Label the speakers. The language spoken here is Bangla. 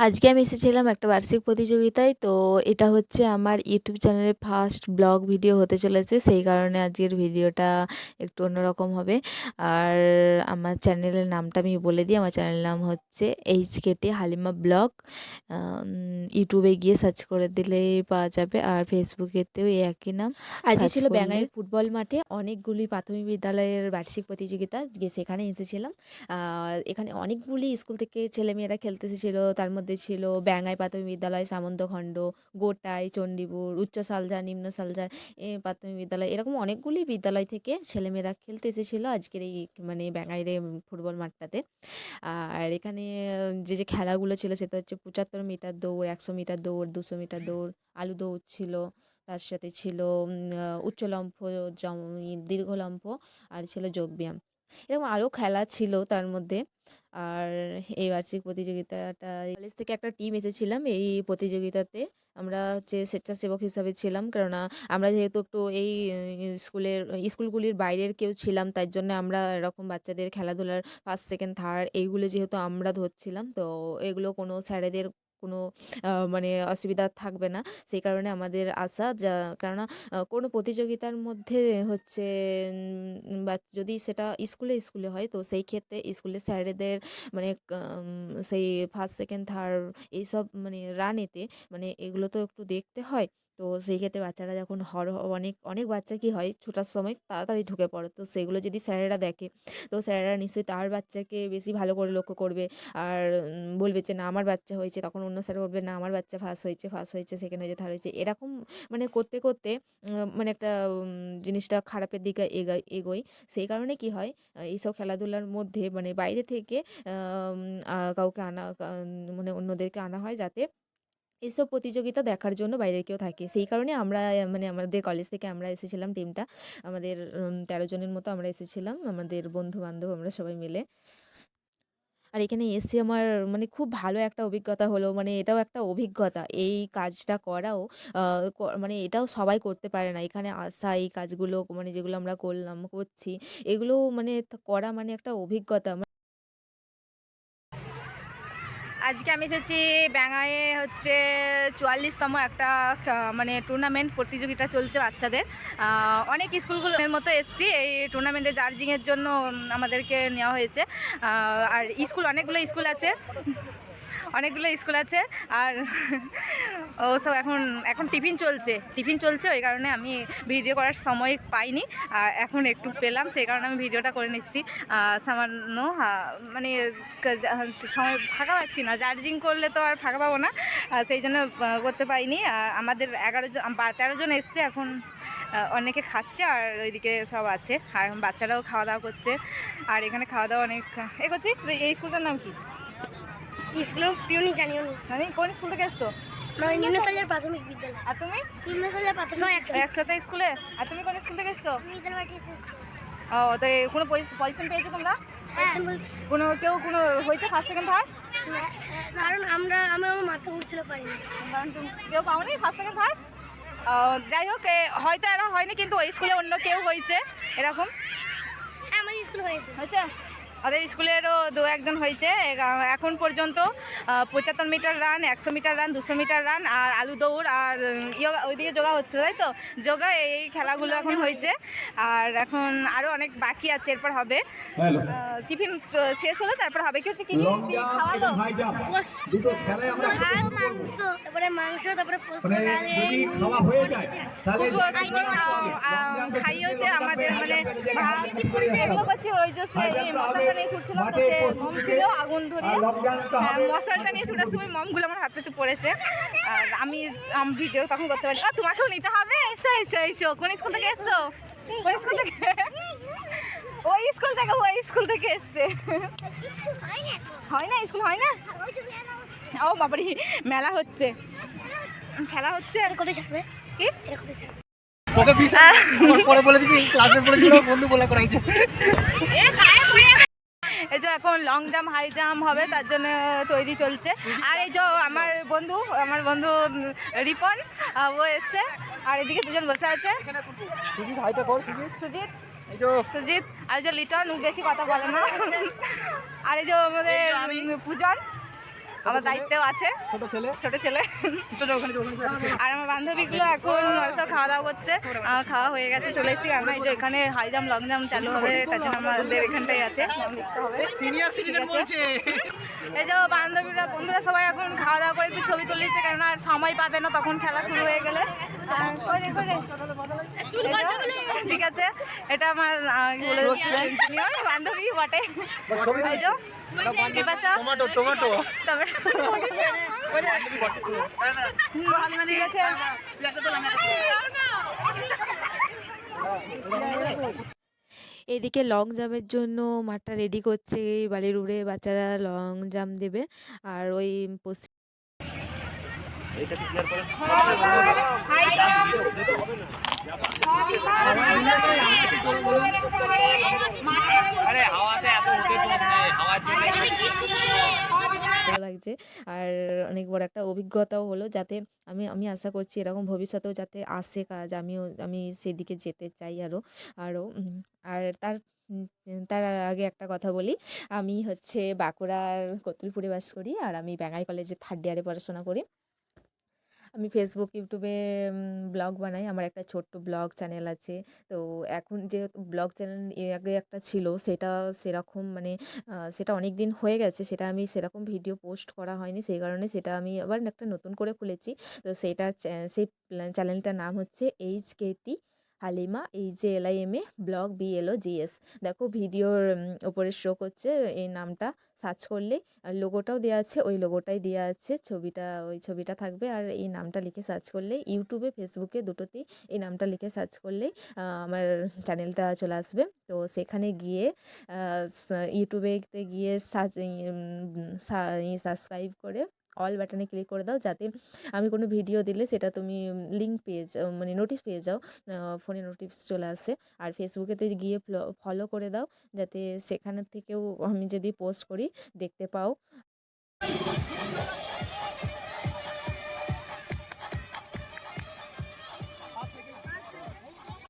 Speaker 1: আজকে আমি এসেছিলাম একটা বার্ষিক প্রতিযোগিতায়। তো এটা হচ্ছে আমার ইউটিউব চ্যানেলে ফার্স্ট ব্লগ ভিডিও হতে চলেছে। সেই কারণে আজকের ভিডিওটা একটু অন্যরকম হবে। আর আমার চ্যানেলের নামটা আমি বলে দিই। আমার চ্যানেলের নাম হচ্ছে এইচকেটি হালিমা ব্লগ। ইউটিউবে গিয়ে সার্চ করে দিলেই পাওয়া যাবে। আর ফেসবুকেতেও এই একই নাম। আজকে ছিল
Speaker 2: করলে
Speaker 1: ফুটবল মাঠে অনেকগুলি প্রাথমিক বিদ্যালয়ের বার্ষিক প্রতিযোগিতা। গিয়ে সেখানে এসেছিলাম। আর এখানে অনেকগুলি স্কুল থেকে ছেলেমেয়েরা খেলতে এসেছিল। তার মধ্যে ছিল ব্যাঙাই প্রাথমিক বিদ্যালয়, সামন্তখন্ড, গোটাই, চণ্ডীপুর, উচ্চ সালজা, নিম্ন সালজা প্রাথমিক বিদ্যালয়। এরকম অনেকগুলি বিদ্যালয় থেকে ছেলেমেয়েরা খেলতে এসেছিল আজকের এই মানে ব্যাঙাইরে ফুটবল মাঠটাতে। আর এখানে যে, যে খেলাগুলো ছিল সেটা হচ্ছে ৭৫ মিটার দৌড়, ১০০ মিটার দৌড়, দুশো মিটার দৌড়, আলু দৌড় ছিল। তার সাথে ছিল উচ্চলম্ফ, দীর্ঘলম্ফ আর ছিল যোগব্যায়াম। এরকম আরও খেলা ছিল তার মধ্যে। আর এই বার্ষিক প্রতিযোগিতাটা কলেজ থেকে একটা টিম এসেছিলাম এই প্রতিযোগিতাতে। আমরা হচ্ছে স্বেচ্ছাসেবক হিসাবে ছিলাম। কেননা আমরা যেহেতু একটু এই স্কুলের স্কুলগুলির বাইরের কেউ ছিলাম তার জন্য আমরা এরকম বাচ্চাদের খেলাধুলার ফার্স্ট, সেকেন্ড, থার্ড এইগুলো যেহেতু আমরা ধরছিলাম তো এগুলো কোনো স্যারেদের কোনো মানে অসুবিধা থাকবে না। সেই কারণে আমাদের আশা যা কেননা কোনো প্রতিযোগিতার মধ্যে হচ্ছে বা যদি সেটা স্কুলে, স্কুলে হয় তো সেই ক্ষেত্রে স্কুলে স্যারেদের মানে সেই ফার্স্ট, সেকেন্ড, থার্ড এইসব মানে রানেতে মানে এগুলো তো একটু দেখতে হয়। তো সেই ক্ষেত্রে বাচ্চারা যখন হর অনেক, অনেক বাচ্চা কি হয় ছোটার সময় তাড়াতাড়ি ঢুকে পড়ে। তো সেগুলো যদি স্যারেরা দেখে তো স্যারেরা নিশ্চয়ই তার বাচ্চাকে বেশি ভালো করে লক্ষ্য করবে। আর বলবে যে, "না আমার বাচ্চা হয়েছে।" তখন অন্য স্যার বলবে, "না আমার বাচ্চা ফার্স্ট হয়েছে, ফার্স্ট হয়েছে, সেকেন্ড হয়েছে, থার্ড হয়েছে।" এরকম মানে করতে, করতে মানে একটা জিনিসটা খারাপের দিকে এগোয় এগোয়। সেই কারণে কি হয় এইসব খেলাধুলার মধ্যে মানে বাইরে থেকে কাউকে আনা মানে অন্যদেরকে আনা হয় যাতে এসব প্রতিযোগিতা দেখার জন্য বাইরে কেউ থাকে। সেই কারণে আমরা মানে আমাদের কলেজ থেকে আমরা এসেছিলাম টিমটা। আমাদের ১৩ জনের মতো আমরা এসেছিলাম। আমাদের বন্ধু-বান্ধব আমরা সবাই মিলে। আর এখানে এসে আমার মানে খুব ভালো একটা অভিজ্ঞতা হলো। মানে এটাও একটা অভিজ্ঞতা। এই কাজটা করাও মানে এটাও সবাই করতে পারে না। এখানে আসা এই কাজগুলো মানে যেগুলো আমরা করলাম, করছি এগুলো মানে করা মানে একটা অভিজ্ঞতা।
Speaker 3: আজকে আমি এসেছি ব্যাঙায়ে হচ্ছে ৪৪তম একটা মানে টুর্নামেন্ট প্রতিযোগিতা চলছে বাচ্চাদের। অনেক স্কুলগুলোর মতো এসছি, এই টুর্নামেন্টে জার্জিংয়ের জন্য আমাদেরকে নেওয়া হয়েছে। আর স্কুল, অনেকগুলো স্কুল আছে। অনেকগুলো স্কুল আছে। আর ওসব এখন, এখন টিফিন চলছে। টিফিন চলছে ওই কারণে আমি ভিডিও করার সময় পাইনি। আর এখন একটু পেলাম সেই কারণে আমি ভিডিওটা করে নিচ্ছি। সামান্য মানে সময় ফাঁকা পাচ্ছি না। জার্জিং করলে তো আর ফাঁকা পাবো না। সেই জন্য করতে। আর আমাদের ১১ জন বা ১৩ জন এসছে এখন অনেকে খাচ্ছে আর ওইদিকে সব আছে। আর এখন বাচ্চারাও খাওয়া-দাওয়া করছে। আর এখানে খাওয়া-দাওয়া অনেক এ করছি। এই স্কুলটার নাম কি?
Speaker 4: স্কুলের পিউনি জানিও নি
Speaker 3: নানি কোন স্কুল থেকে এসছো?
Speaker 4: আমরা ওই নিম্ন সাজার প্রাথমিক বিদ্যালয়
Speaker 3: আর তুমি?
Speaker 4: নিম্ন সাজার প্রাথমিক একসাথে
Speaker 3: স্কুলে? আর তুমি কোন স্কুল থেকে এসছো? ও তো কোনো পজি পজিশন পেয়েছ তোমরা?
Speaker 4: বলতে
Speaker 3: কোনো কেউ কোনো হয়েছে ফার্স্ট, সেকেন্ড, থার্ড?
Speaker 4: কারণ আমরা আমার আমার মাথা ঘুরছিল পারিনি
Speaker 3: কারণ তুমি কেউ পাওনি ফার্স্ট, সেকেন্ড, থার্ড? যাই হোক হয়তো এরা হয়নি কিন্তু ওই স্কুলে অন্য কেউ হয়েছে এরকম
Speaker 4: হ্যাঁ আমার স্কুল হয়েছে
Speaker 3: হয়েছে? ওদের স্কুলেরও দু একজন হয়েছে এখন পর্যন্ত পঁচাত্তর মিটার রান একশো মিটার রান দুশো মিটার রান আর আলু দৌড় আর ইয়োগা ওইদিকে যোগা হচ্ছে তাই তো? যোগা এই খেলাগুলো এখন হয়েছে। আর এখন আরও অনেক বাকি আছে এরপর হবে। টিফিন শেষ হলো তারপর হবে। কি হচ্ছে কি খাওয়ালো
Speaker 4: মাংস তারপরে মাংস তারপরে পোস্ত
Speaker 5: মানে হয়ে
Speaker 3: খাইয়েছে আমাদের মানে ভাত এগুলো করছে ওই যে সে এই মশালটা নিয়ে ছুটছিলাম তো সে মম ছিল আগুন ধরিয়ে। হ্যাঁ, মশালটা নিয়ে ছুটার সময় মমগুলো আমার হাতে তো পড়েছে। আর আমি ভিডিও তখন করতে পারি তোমাকেও নিতে হবে? এসো এসো এসো। কোন স্কুল থেকে এসছো? কোন স্কুল থেকে? ওই স্কুল থেকে ওই স্কুল থেকে এসছে। হয় না স্কুল হয় না? ও বাবারি মেলা হচ্ছে। খেলা হচ্ছে? আর
Speaker 4: কোথায় যাবে?
Speaker 3: কি?
Speaker 6: পরে বলে দিবি ক্লাসে পড়ে ছিল বন্ধু বলে করাইছে।
Speaker 3: এই যে এখন লং জাম্প হাই জাম্প হবে তার জন্য তৈরি চলছে। আর এই যে আমার বন্ধু আমার বন্ধু রিপন ও এসছে। আর এদিকে দুজন বসে আছে।
Speaker 6: সুজিত হাইটা কর সুজিত।
Speaker 3: সুজিত। সুজিত আর এই যে লিটন বেশি কথা বলে না। আর এই যে আমাদের পূজন। আমার দায়িত্বেও আছে।
Speaker 6: ছোট ছেলে।
Speaker 3: ছোট ছেলে। আর আমার বান্ধবীগুলো এখন সব খাওয়া দাওয়া করছে। আমার খাওয়া হয়ে গেছে চলে এসেছি। আমরা এই যে এখানে হাই জাম্প লং জাম্প চালু হবে তার জন্য আমাদের এখানটাই আছে।
Speaker 6: সিনিয়র সিটিজেন বলছে।
Speaker 3: এই যে বান্ধবীরা বন্ধুরা সবাই এখন খাওয়া দাওয়া করে একটু ছবি তুলেছে কেননা আর সময় পাবে না তখন খেলা শুরু হয়ে গেলে। ঠিক আছে এটা আমার বলে বান্ধবী বটে এই যে বিপাশা
Speaker 6: টমেটো টমেটো
Speaker 1: এদিকে লং জাম্পের জন্য মাঠটা রেডি করছে বালির উড়ে বাচ্চারা লং জাম্প দেবে আর ওই পশ্চিম ভালো লাগছে। আর অনেক বড় একটা অভিজ্ঞতাও হলো যাতে আমি আমি আশা করছি এরকম ভবিষ্যতেও যাতে আসে কাজ, আমিও, আমি সেদিকে যেতে চাই আরও আরও আর তার তার আগে একটা কথা বলি। আমি হচ্ছে বাঁকুড়ার কতুলপুরে বাস করি আর আমি বেঙ্গাই কলেজে থার্ড ইয়ারে পড়াশোনা করি। আমি ফেসবুক ইউটিউবে ব্লগ বানাই। আমার একটা ছোট্ট ব্লগ চ্যানেল আছে। তো এখন যেহেতু ব্লগ চ্যানেল আগে একটা ছিল, সেটা সেরকম মানে সেটা অনেক দিন হয়ে গেছে। সেটা আমি সেরকম ভিডিও পোস্ট করা হয়নি। সেই কারণে সেটা আমি আবার একটা নতুন করে খুলেছি। তো সেটা সেই চ্যানেলটার নাম হচ্ছে এইচ কেটি হালিমা, এই যে L I M A blog B L O G S. দেখো ভিডিওর ওপরে শো করছে, এই নামটা সার্চ করলে আর লোগোটাও দেওয়া আছে, ওই লোগোটাই দেওয়া আছে, ছবিটা, ওই ছবিটা থাকবে। আর এই নামটা লিখে সার্চ করলে, ইউটিউবে, ফেসবুকে দুটোতেই এই নামটা লিখে সার্চ করলেই আমার চ্যানেলটা চলে আসবে। তো সেখানে গিয়ে ইউটিউবেতে গিয়ে সার্চ সাবস্ক্রাইব করে অল বাটনে ক্লিক করে দাও যাতে আমি কোনো ভিডিও দিলে সেটা তুমি লিঙ্ক পেয়ে যাও মানে নোটিশ পেয়ে যাও ফোনে নোটিশ চলে আসে। আর ফেসবুকেতে গিয়ে ফলো করে দাও যাতে সেখানের থেকেও আমি যদি পোস্ট করি দেখতে পাও।